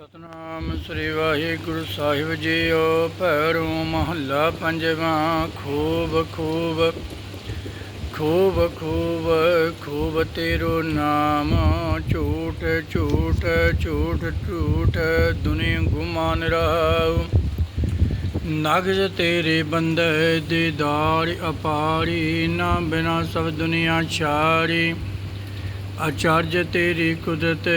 ਸਤਨਾਮ ਸ੍ਰੀ ਵਾਹਿਗੁਰੂ ਸਾਹਿਬ ਜੀਓ, ਭੈਰੋ ਮਹੱਲਾ ਪੰਜਵਾਂ, ਖੂਬ ਖੂਬ ਖੂਬ ਖੂਬ ਖੂਬ ਤੇਰੋ ਨਾਮ, ਝੂਠ ਝੂਠ ਝੂਠ ਝੂਠ ਦੁਨੀ ਗੁਮਾਨ ਰਹਾਉ ਨਗਜ ਤੇਰੇ ਬੰਦੇ ਦੀਦਾਰ ਅਪਾਰੀ, ਨਾ ਬਿਨਾ ਸਭ ਦੁਨੀਆ ਛਾੜੀ ਆਚਾਰਜ ਤੇਰੀ ਕੁਦਰਤ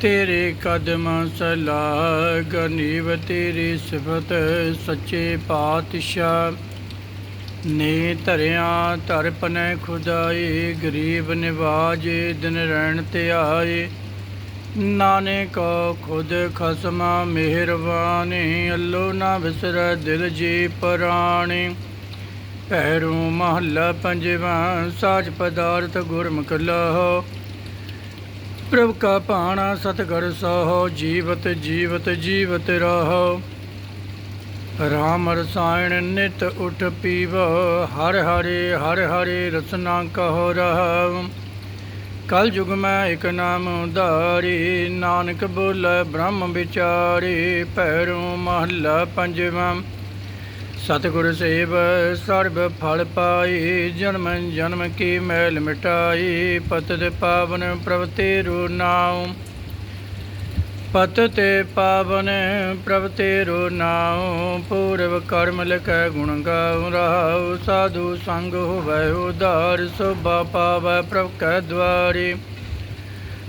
ਤੇਰੇ ਕਦਮ ਸਲਾਹ ਗਨੀਵ ਤੇਰੀ ਸਿਫਤ ਸੱਚੇ ਪਾਤਸ਼ਾਹ। ਨੇ ਧਰਿਆ ਧਰਪਨੈ ਖੁਦਾਈ ਗਰੀਬ ਨਿਵਾਜੇ, ਦਿਨ ਰਹਿਣ ਤੇ ਆਏ। ਨਾਨਕ ਖੁਦ ਖਸਮਾ ਮਿਹਰਬਾਨੀ, ਅੱਲੋ ਨਾ ਵਿਸਰੈ ਦਿਲ ਜੀ ਪ੍ਰਾਣੀ। ਭੈਰੂ ਮਹੱਲਾ ਪੰਜਵਾਂ ਸਾਜ ਪਦਾਰਥ ਗੁਰਮੁਖ ਲਹੋ। ਪ੍ਰਭ ਕਾ ਭਾਣਾ ਸਤਗੁਰ ਸਹੋ, ਜੀਵਤ ਜੀਵਤ ਜੀਵਤ ਰਹੋ। ਰਾਮ ਰਸਾਇਣ ਨਿਤ ਉਠ ਪੀਵ, ਹਰ ਹਰੇ ਹਰ ਹਰੇ ਰਸਨਾ ਕਹੋ ਰਹੋ ਕਲ ਯੁਗ ਮੈਂ ਇਕ ਨਾਮ ਉਧਾਰੀ, ਨਾਨਕ ਬੋਲੇ ਬ੍ਰਹਮ ਵਿਚਾਰੀ, ਭੈਰੂ ਮਹੱਲਾ ਪੰਜਵਾਂ। ਸਤਿਗੁਰ ਸੇਵ, ਸਰਬ ਫਲ ਪਾਈ, ਜਨਮ ਜਨਮ ਕੀ ਮੈਲ ਮਿਟਾਈ, ਪਤਿ ਪਾਵਨ ਪ੍ਰਭ ਤੇਰੂ ਨਾਉ। ਪਤ ਪਾਵਨ ਪ੍ਰਭ ਤੇਰੂ ਨਾਉ, ਪੂਰਵ ਕਰਮ ਲਿਖੈ ਗੁਣ ਗਾਉ ਰਹਾਉ ਸਾਧੂ ਸੰਗ ਹੋਵੈ ਉਧਾਰ, ਸੋਭਾ ਪਾਵੈ ਪ੍ਰਭ ਕੈ ਦਵਾਰੀ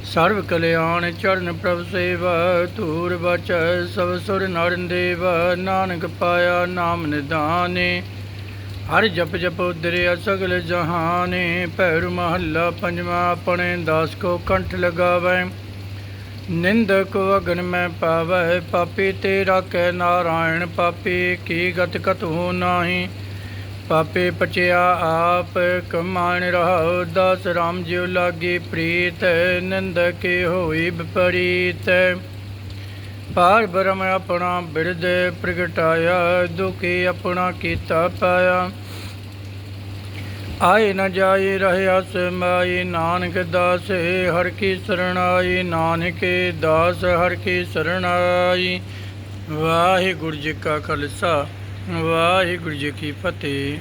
ਸਰਵ ਕਲਿਆਣ ਚਰਨ ਪ੍ਰਭ ਸੇਵਾ, ਧੂਰ ਬਚੈ, ਸਭ ਸੁਰ ਨਰ ਦੇਵ, ਨਾਨਕ ਪਾਇਆ ਨਾਮ ਨਿਦਾਨੇ ਹਰ ਜਪ ਜਪ ਉਦਰਿਆ ਸਗਲ ਜਹਾਨੇ, ਭੈਰੂ ਮਹੱਲਾ ਪੰਜਵਾ ਆਪਣੇ ਦਾਸ ਕੋ ਕੰਠ ਲਗਾਵੈ। ਨਿੰਦਕ ਅਗਨ ਮੈਂ ਪਾਵੈ, ਪਾਪੀ ਤੇਰਾ ਕੈ ਨਾਰਾਇਣ, ਪਾਪੀ ਕੀ ਗਤ ਹੋ ਨਾਹੀ। ਪਾਪੇ ਪਚਿਆ ਆਪ ਕਮਾਣ ਰਹਾਉ, ਦਾਸ ਰਾਮ ਜਿਉ ਲਾਗੀ ਪ੍ਰੀਤ ਨਿੰਦਕੇ ਹੋਈ ਵਿਪਰੀਤ ਪਾਰ ਬ੍ਰਹਮ ਆਪਣਾ ਬਿਰਦ ਪ੍ਰਗਟਾਇਆ, ਦੁਖੀ ਆਪਣਾ ਕੀਤਾ ਪਾਇਆ। ਆਏ ਨ ਜਾਏ ਰਹਿਆ ਸਮਾਈ ਨਾਨਕ ਦਾਸ, ਹਰ ਕੀ ਸਰਣਾਈ ਨਾਨਕੇ ਦਾਸ, ਹਰ ਕੀ ਸਰਣਾਈ ਵਾਹਿਗੁਰੂ ਜੀ ਕਾ ਖਾਲਸਾ। ਵਾਹਿਗੁਰੂ ਜੀ ਕੀ ਫਤਿਹ।